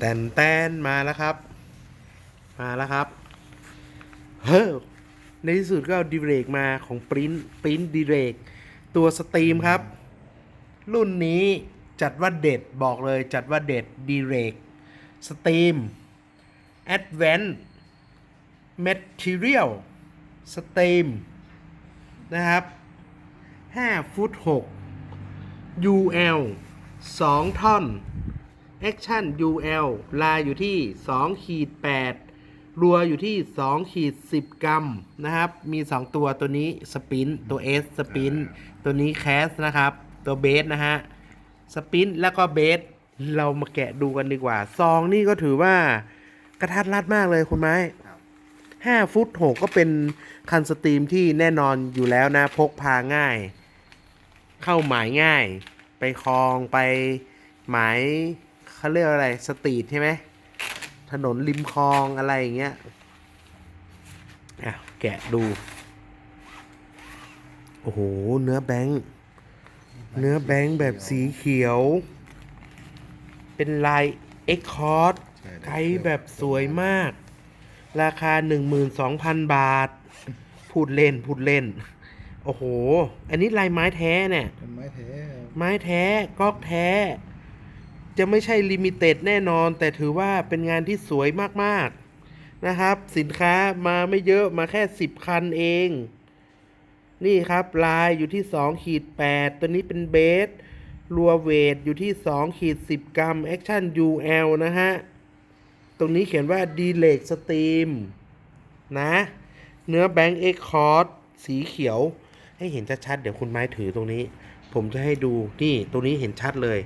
แตนแตนมาแล้วครับ มาแล้วครับ เฮ้อในที่สุดก็เอาดีเรกมาของปริ้นปริ้นดีเรกตัวสตรีมครับ รุ่นนี้จัดว่าเด็ดบอกเลยจัดว่าเด็ดดีเรกสตรีม Advanced Material สตรีมนะครับ 5 ฟุต 6 UL 2ท่อน Action UL ลายอยู่ที่2ขีด8รัวอยู่ที่2ขีด10 กรัมนะครับ มี 2 ตัวตัวนี้สปินตัว S สปินตัวนี้แคสนะครับ ตัวเบสนะฮะสปินแล้วก็เบสเรามาแกะดูกันดีกว่า ซองนี่ก็ถือว่ากระทัดรัดมากเลยคุณไม้ครับห้าฟุตหกก็เป็นคันสตรีมที่แน่นอนอยู่แล้วนะ พกพาง่าย เข้าหมายง่าย ไปคลองไปหมาย เขาเรียกอะไรสตรีทใช่ไหมถนนริมคลองอะไรอย่างเงี้ยอะแกะดู โอ้โห เนื้อแบงค์เนื้อแบงค์แบบสีเขียว เป็นลายเอ็กคอร์ดใช่ไกด์แบบสวยมาก ราคา 12,000 บาท พูดเล่น พูดเล่น โอ้โห อันนี้ลายไม้แท้เนี่ยเป็นไม้แท้ครับไม้แท้ก๊อกแท้ จะไม่ใช่ลิมิเต็ดแน่นอน แต่ถือว่าเป็นงานที่สวยมากๆนะครับ สินค้ามาไม่เยอะมาแค่ 10 คันเอง นี่ครับลายอยู่ที่2ขีด8ตัวนี้เป็นเบสรัวเวทอยู่ที่2ขีด10 กรัมแอคชั่น UL นะฮะ ตรงนี้เขียนว่าดีเลกสตรีมนะ เนื้อแบงค์เอ็กคอร์ดสีเขียว ให้เห็นชัดๆเดี๋ยวคุณไม้ถือตรงนี้ ผมจะให้ดู นี่ตรงนี้เห็นชัดเลย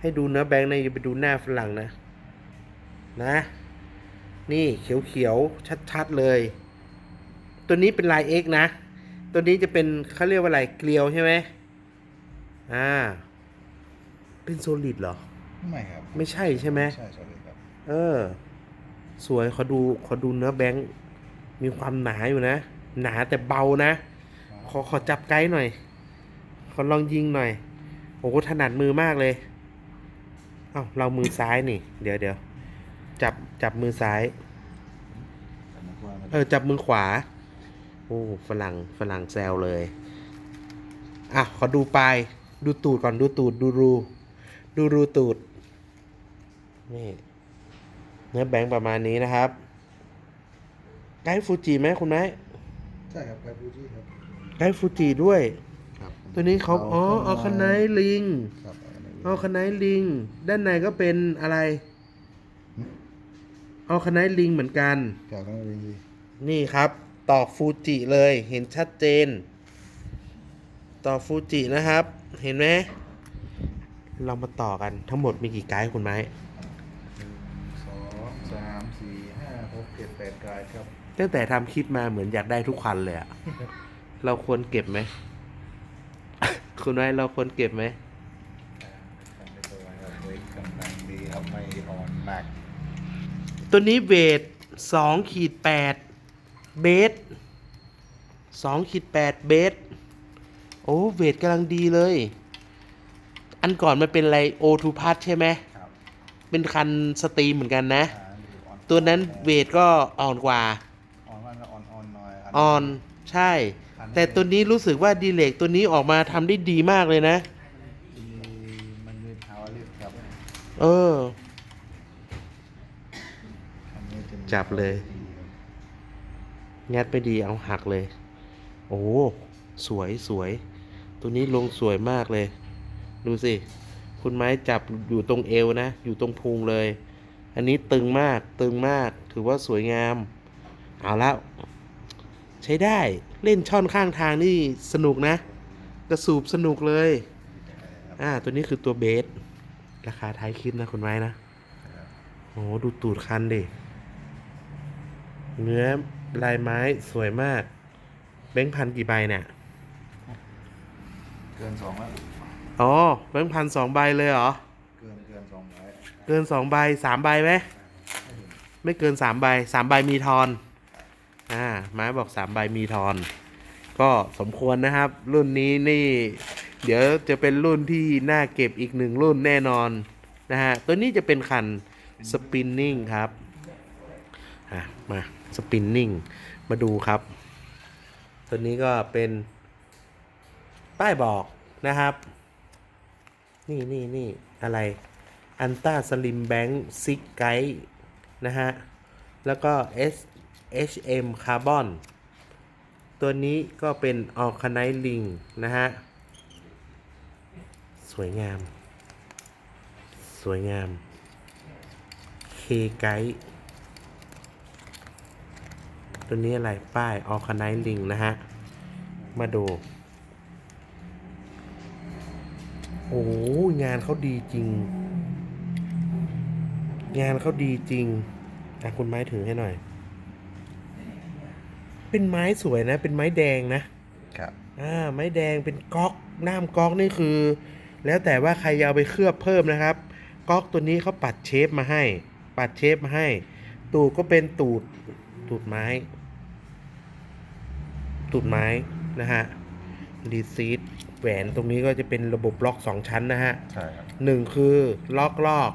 ให้ดูเนื้อแบงค์นะอย่าไปดูหน้าฝรั่งนะ นะ นี่เขียวๆ ชัดๆเลย ตัวนี้เป็นลาย X นะ ตัวนี้จะเป็นเขาเรียกว่าอะไรเกลียวใช่ไหมอ่า เป็นโซลิดเหรอ ไม่ครับไม่ใช่ใช่ไหมใช่ใช่เลยครับ เออ สวยขอดูขอดูเนื้อแบงค์มีความหนาอยู่นะ หนาแต่เบานะ ขอขอจับไกด์หน่อย ขอลองยิงหน่อย โอ้โหถนัดมือมากเลย เอ้าเรามือซ้ายนี่ เดี๋ยวเดี๋ยวจับจับมือซ้ายแต่มันกว้างเออ จับมือขวา โอ้ฝรั่งฝรั่งแซวเลย อะ ขอดูปลาย ดูตูดก่อนดูตูด ดูรู ดูรูตูด นี่ เนื้อแบงค์ประมาณนี้นะครับ ไกด์ฟูจิไหมคุณแม่ใช่ครับไกบูจิครับไกด์ฟูจิด้วยครับตัวนี้เขาอ๋อออคาไนลิงครับ เอาอันนี้ออคาไนลิง ด้านในก็เป็นอะไรออคาไนลิงเหมือนกันครับข้างในเป็นดีนี่ครับ ตอกฟูจิเลยเห็นชัดเจน ตอกฟูจินะครับ เห็นไหมเรามาต่อกันทั้งหมดมีกี่ไกด์คุณไม้หนึ่งสองสามสี่ห้าหกเจ็ดแปดกายครับ ตั้งแต่ทำคลิปมาเหมือนอยากได้ทุกคันเลยอะ เราควรเก็บไหม คุณไม้เราควรเก็บไหม ทำได้ตัวครับเวทกำลังดีครับไม่อ่อนมาก ตัวนี้เวทสองขีดแปดเบสสองขีดแปดเบสโอ้เวทกำลังดีเลย อันก่อนมันเป็นอะไรโอทูพัทใช่ไหมครับเป็นคันสตรีมเหมือนกันนะอ่าดูอ่อนตัวนั้นเวทก็อ่อนกว่า อ่อนมากแล้วอ่อนอ่อนหน่อยออนใช่ แต่ตัวนี้รู้สึกว่าดีเลกตัวนี้ออกมาทำได้ดีมากเลยนะมีมันมีพาวลิฟครับ เอออันนี้ จับเลยงัดไม่ดีเอาหักเลย โอ้สวยสวย ตัวนี้ลงสวยมากเลย ดูสิ คุณไม้จับอยู่ตรงเอวนะ อยู่ตรงพุงเลย อันนี้ตึงมากตึงมาก ถือว่าสวยงาม เอาแล้ว ใช้ได้เล่นช่อนข้างทางนี่สนุกนะ กระสูบสนุกเลย อ่า ตัวนี้คือตัวเบส ราคาท้ายคลิปนะคุณไม้นะ โอ้ดูตูดคันดิ เนื้อลายไม้สวยมาก แบงค์พันกี่ใบเนี่ย เกินสองแล้วอ๋อ แบงค์พันสองใบเลยเหรอ เกินเกินสองร้อยเกินสองใบสามใบไหม ไม่เกินสามใบสามใบมีทอน อ่าไม้บอกสามใบมีทอน ก็สมควรนะครับ รุ่นนี้นี่ เดี๋ยวจะเป็นรุ่นที่น่าเก็บอีกหนึ่งรุ่นแน่นอนนะฮะ ตัวนี้จะเป็นคันสปินนิ่งครับ อะ มา สปินนิ่ง มาดูครับ ตัวนี้ก็เป็น ป้ายบอกนะครับ นี่นี่นี่อะไรอันต้าสลิมแบงค์ซิกไกด์นะฮะ แล้วก็ S HM คาร์บอนตัวนี้ก็เป็นออคไนลิงนะฮะ สวยงาม สวยงามเคไกด์ ตัวนี้อะไร ป้ายออค n ไนลิงนะฮะ มาดู โอ้โหงานเขาดีจริง งานเขาดีจริงอะคุณไม้ถือให้หน่อย เป็นไม้สวยนะ เป็นไม้แดงนะ ครับอ่าไม้แดงเป็นก๊อกน้ามก๊อกนี่คือ แล้วแต่ว่าใครจะเอาไปเคลือบเพิ่มนะครับ ก๊อกตัวนี้เขาปัดเชฟมาให้ ปัดเชฟมาให้ ตูดก็เป็นตูดตูดไม้ ตูดไม้นะฮะรีซีดแหวนตรงนี้ก็จะเป็นระบบล็อกสองชั้นนะฮะใช่ครับหนึ่งคือล็อกลอก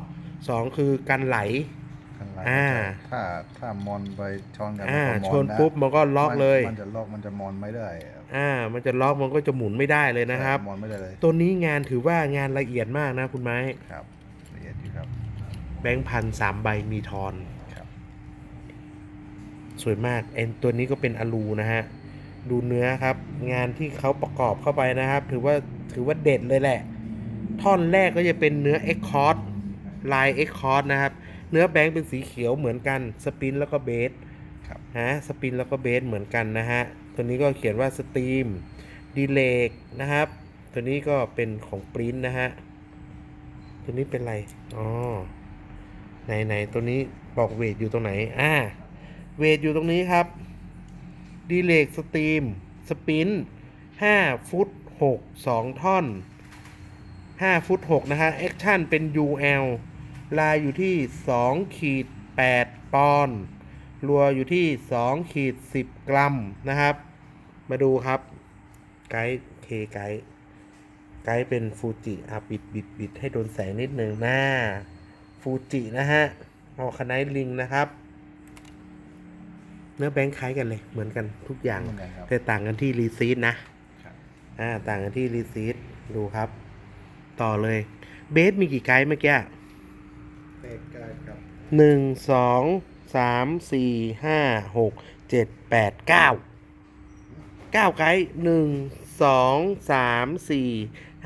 สองคือกันไหล ข้างหลังอ่า ถ้าถ้ามอนไปชนกันอ่ามัก็มชนนะปุ๊บมันก็ล็อกเลย มันจะล็อกมันจะมอนไม่ได้ครับอ่า มันจะล็อกมันก็จะหมุนไม่ได้เลยนะครับ มอนไม่ได้เลยตัวนี้งานถือว่างานละเอียดมากนะคุณไม้ ครับละเอียดอยู่ครับแบงค์พันสามใบมีทอน ครับ สวยมากเอ็นตัวนี้ก็เป็นอลูนะฮะ ดูเนื้อครับ งานที่เขาประกอบเข้าไปนะครับ ถือว่าถือว่าเด็ดเลยแหละ ท่อนแรกก็จะเป็นเนื้อ e x c o r d ลาย e x c o r d นะครับ เนื้อแบงค์เป็นสีเขียวเหมือนกันสปินแล้วก็เบสครับฮะสปินแล้วก็เบสเหมือนกันนะฮะตัวนี้ก็เขียนว่าสตรีมดีเลกนะครับ ตัวนี้ก็เป็นของปริ้นนะฮะตัวนี้เป็นอะไรอ๋อไหนไหนตัวนี้บอกเวทอยู่ตรงไหนอ่าเวทอยู่ตรงนี้ครับ ดีเลกสตรีม สปิน 5 ฟุต 6 2 ท่อน 5 ฟุต 6 นะฮะแอคชั่นเป็น UL ลายอยู่ที่ 2 ขีด 8 ปอนด์รัวอยู่ที่ 2 ขีด 10 กรัมนะครับ มาดูครับ ไกด์เคไกด์ไกด์เป็นฟูจิอะบิดบิดบิดให้โดนแสงนิดนึงหน้าฟูจินะฮะออคณะลิงนะครับ เนื้อแบงค์คล้ายกันเลย เหมือนกันทุกอย่าง เหมือนกันครับ แต่ต่างกันที่รีซีดนะ ครับอ่า ต่างกันที่รีซีดดูครับ ต่อเลย เบสมีกี่ไกด์เมื่อกี้เตะกายครับหนึ่งสองสามสี่ห้าหกเจ็ดแปดเก้าเก้าไกด์หนึ่งสองสามสี่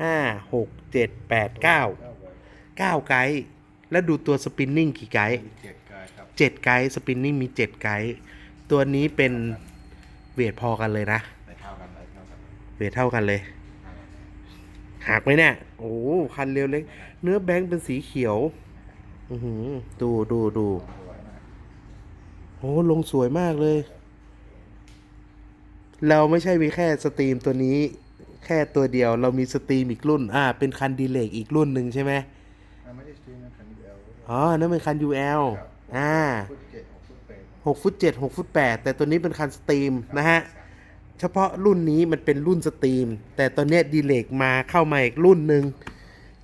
ห้าหกเจ็ดแปดเก้าเก้าใบเก้าไกด์แล้วดูตัวสปินนิ่งกี่ไกด์ เจ็ดกายครับ เจ็ดไกด์สปินนิ่งมีเจ็ดไกด์ ตัวนี้เป็นเวทพอกันเลยนะ ไปเท่ากันไปเท่ากันเวทเท่ากันเลย หักไหมเนี่ย โอ้โหคันเร็วเล็ก เนื้อแบงค์เป็นสีเขียว อือหือ ดูดูดูสวยมากโอ้ลงสวยมากเลย เราไม่ใช่มีแค่สตรีมตัวนี้ แค่ตัวเดียว เรามีสตรีมอีกรุ่น อ่า เป็นคันดีเลกอีกรุ่นหนึ่งใช่ไหมอ่าไม่ได้สตรีมนะคันเดียวอ๋อนั่นเป็นคัน UL ครับอ่าฟุตเจ็ด หกฟุตแปดหกฟุตเจ็ดหกฟุตแปดแต่ตัวนี้เป็นคันสตรีมนะฮะ เฉพาะรุ่นนี้มันเป็นรุ่นสตรีม แต่ตอนนี้ดีเลกมาเข้ามาอีกรุ่นหนึ่ง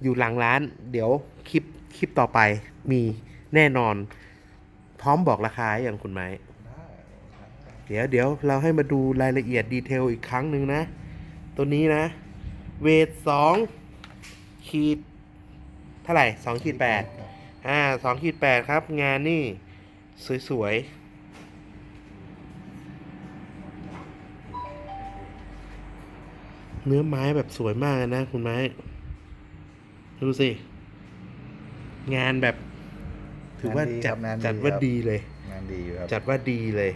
อยู่หลังร้าน เดี๋ยวคลิปคลิปต่อไปมีแน่นอน พร้อมบอกราคาอย่างคุณไหม เดี๋ยวเดี๋ยวเราให้มาดูรายละเอียดดีเทลอีกครั้งหนึ่งนะ ตัวนี้นะ เวทสองขีดเท่าไหร่สองขีดแปดอ่าสองขีดแปดครับ งานนี่ สวย ๆ เนื้อไม้แบบสวยมากเลยนะ คุณไม้ ดูสิ งานแบบ ถือว่าจัดงนจัดว่าครับดีเลย งานดีอยู่ครับ จัดว่าดีเลย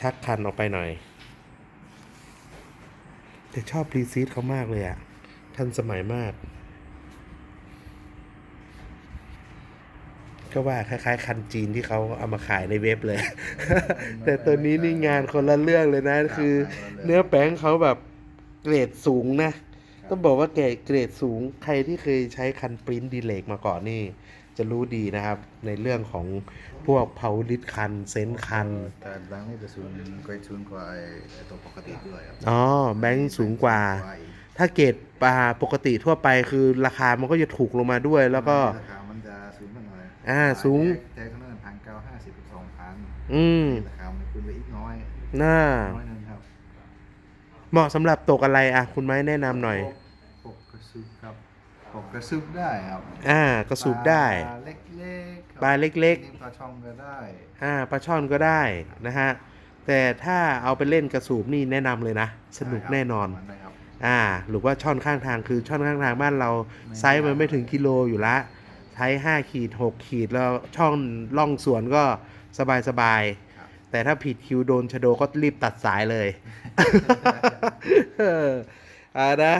ชักคันออกไปหน่อย แต่ชอบรีซีดเขามากเลยอะทันสมัยมาก ก็ว่าคล้ายๆ คันจีนที่เขาเอามาขายในเว็บเลย แต่ตัวนี้นี่งานคนละเรื่องเลยนะ คือ เนื้อแป้งเขาแบบเกรดสูงนะ ต้องบอกว่าเกรดเกรดสูงใครที่เคยใช้คันปริ้นดีเลกมาก่อนนี่ จะรู้ดีนะครับ ในเรื่องของพวกเผาลิดคันเซนส์คัน แต่หลังนี่จะสูงเกรดสูงกว่าไอ้ไอ้ตัวปกติด้วยครับอ๋อแบงค์สูงกว่าอีกถ้าเกรดปลาปกติทั่วไปคือราคามันก็จะถูกลงมาด้วย แล้วก็ อยอ่าสูงแจ็คเท่านั้นพันเก้าห้าสิบสองพันอืมราคามันขึ้นไปอีกน้อยน่าน้อยหนึงครับ เหมาะสำหรับตกอะไรอะ คุณไม้แนะนำหน่อยปกกระซุบครับปกกระซุบได้ครับ อ่ากระสูบได้ปลาเล็กๆครับปลาเล็กๆนี่ปลาช่องก็ได้อ่าปลาช่อนก็ได้นะฮะแต่ถ้าเอาไปเล่นกระสูบนี่แนะนำเลยนะ สนุกแน่นอนได้ครับอ่าหรือว่าช่อนข้างทางคือช่อนข้างทางบ้านเราไม่ไซส์มันไม่ถึงกิโลอยู่ละ ใช้ห้าขีดหกขีดแล้วช่องล่องสวนก็สบายสบายๆครับแต่ถ้าผิดคิวโดนชะโดก็รีบตัดสายเลยเอออ่านะ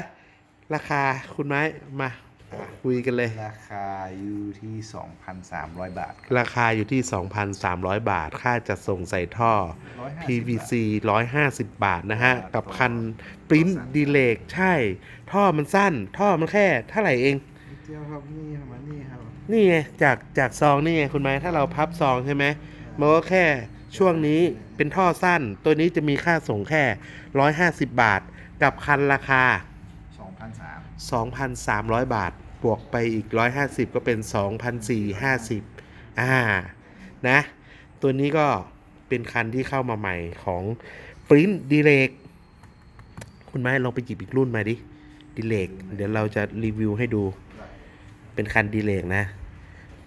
ราคาคุณไม้มาอะคุยกันเลย ราคาอยู่ที่ 2,300 บาท ราคาอยู่ที่ 2,300 บาท ค่าจะส่งใส่ท่อ150 PVC 150 บาทนะฮะ กับคันปริ้นดีเลกใช่ ท่อมันสั้น ท่อมันแค่เท่าไหร่เองนิด เดียวครับนี่ประมาณนี้ครับนี่ไงจากจากซองนี่ไงคุณไม้ถ้าเราพับซองใช่ไหมมันก็แค่ช่วงนี้เป็นท่อสั้น ตัวนี้จะมีค่าส่งแค่ 150 บาท กับคันราคา 2,300 2,300บาท บวกไปอีก 150 ก็เป็น 2,450 อ่า นะ ตัวนี้ก็เป็นคันที่เข้ามาใหม่ของ Print d i r e c คุณไม้ลองไปหยิบอีกรุ่นมาดิ d i r e c เดี๋ยวเราจะรีวิวให้ดู เป็นคันดีเลกนะ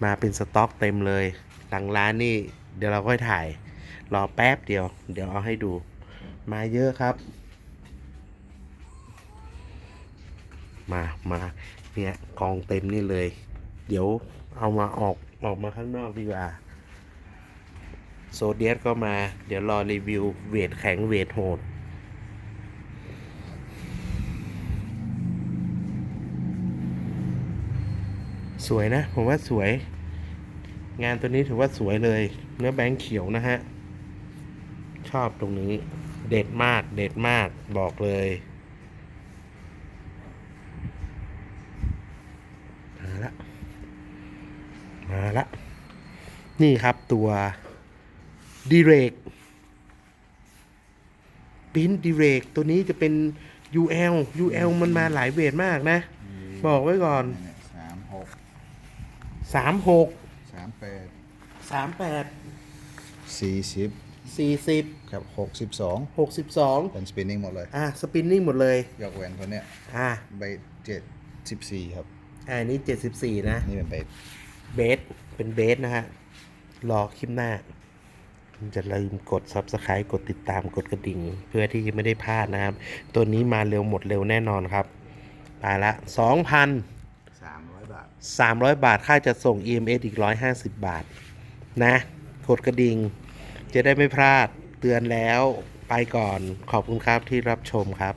มาเป็นสต็อกเต็มเลย หลังร้านนี่เดี๋ยวเราค่อยถ่าย รอแป๊บเดียว เดี๋ยวเอาให้ดู มาเยอะครับ มามาเนี่ยกองเต็มนี่เลย เดี๋ยวเอามาออกออกมาข้างนอกดีกว่าโซเดียสก็มา เดี๋ยวรอรีวิวเวทแข็งเวทโหด สวยนะ ผมว่าสวย งานตัวนี้ถือว่าสวยเลย เนื้อแบงค์เขียวนะฮะ ชอบตรงนี้ เด็ดมาก เด็ดมาก บอกเลยมาละ มาละ นี่ครับตัวดีเรกปิ้นดีเรกตัวนี้จะเป็น UL UL มันมาหลายเวทมากนะ บอกไว้ก่อน สามหกสามแปดสามแปดสี่สิบสี่สิบครับหกสิบสองหกสิบสองเป็นสปินนิ่งหมดเลยอะสปินนิ่งหมดเลยยกเว้นตัวเนี้ยอะใบเจ็ดสิบสี่ครับอ่านี้เจ็ดสิบสี่นะ นี่เป็นใบเบสเป็นเบสนะฮะรอคลิปหน้าจะลืมกด subscribe กดติดตามกดกระดิ่ง เพื่อที่จะไม่ได้พลาดนะครับ ตัวนี้มาเร็วหมดเร็วแน่นอนครับ ไปละสองพัน 300 บาท ค่าจะส่ง EMS อีก 150 บาท นะกดกระดิ่ง จะได้ไม่พลาด เตือนแล้ว ไปก่อน ขอบคุณครับที่รับชมครับ